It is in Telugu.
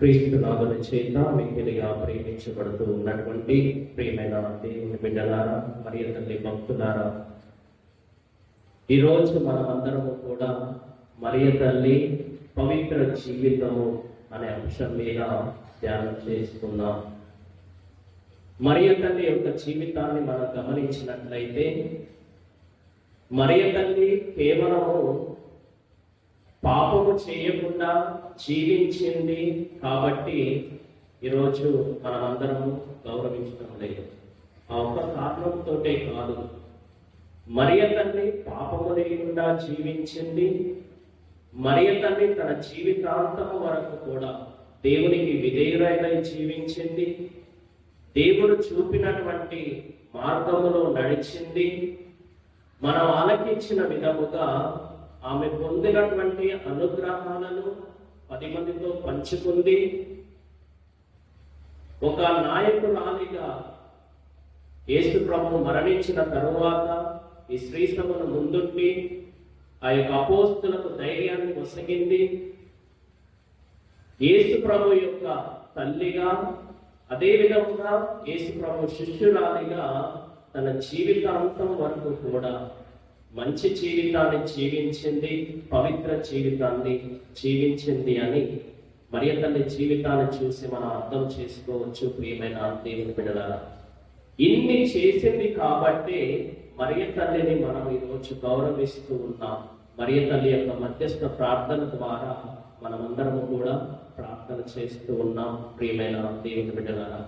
క్రీస్తు నాదుని చేత మిగిలిగా ప్రేమించబడుతూ ఉన్నటువంటి ప్రియమైన దేవుని బిడ్డలారా మరి అతన్ని భక్తులారా ఈరోజు మనమందరము కూడా మరియ తల్లి పవిత్ర జీవితము అనే అంశం మీద ధ్యానం చేసుకున్నాం మరియ తల్లి యొక్క జీవితాన్ని మనం గమనించినట్లయితే మరియ తల్లి కేవలము పాపము చేయకుండా జీవించింది కాబట్టి ఈరోజు మనమందరం గౌరవించడం లేదు. ఆ ఒక్క కారణంతోటే కాదు మరియ తల్లి పాపము లేకుండా జీవించింది మరియ తల్లి తన జీవితాంతం వరకు కూడా దేవునికి విధేయురైన జీవించింది దేవుడు చూపినటువంటి మార్గములో నడిచింది మనం ఆలకించిన విధముగా ఆమె పొందినటువంటి అనుగ్రహాలను పది మందితో పంచుకుంది. ఒక నాయకురాలిగా యేసు ప్రభు మరణించిన తరువాత ఈ స్త్రీ సభను ముందుండి ఆ యొక్క అపోస్తులకు ధైర్యాన్ని వసగింది. యేసు ప్రభు యొక్క తల్లిగా అదేవిధంగా యేసు ప్రభు శిష్యురాలిగా తన జీవితాంతం వరకు కూడా మంచి జీవితాన్ని జీవించింది పవిత్ర జీవితాన్ని జీవించింది అని మరి తల్లి జీవితాన్ని చూసి మనం అర్థం చేసుకోవచ్చు ప్రియమైన దేవుని బిడలారా ఇన్ని చేసింది కాబట్టి మరియ తల్లిని మనం ఈరోజు గౌరవిస్తూ ఉన్నాం. మరియ తల్లి యొక్క మధ్యస్థ ప్రార్థన ద్వారా మనమందరము కూడా ప్రార్థన చేస్తూ ఉన్నాం ప్రియమైన దేవుని బిడ్డలారా.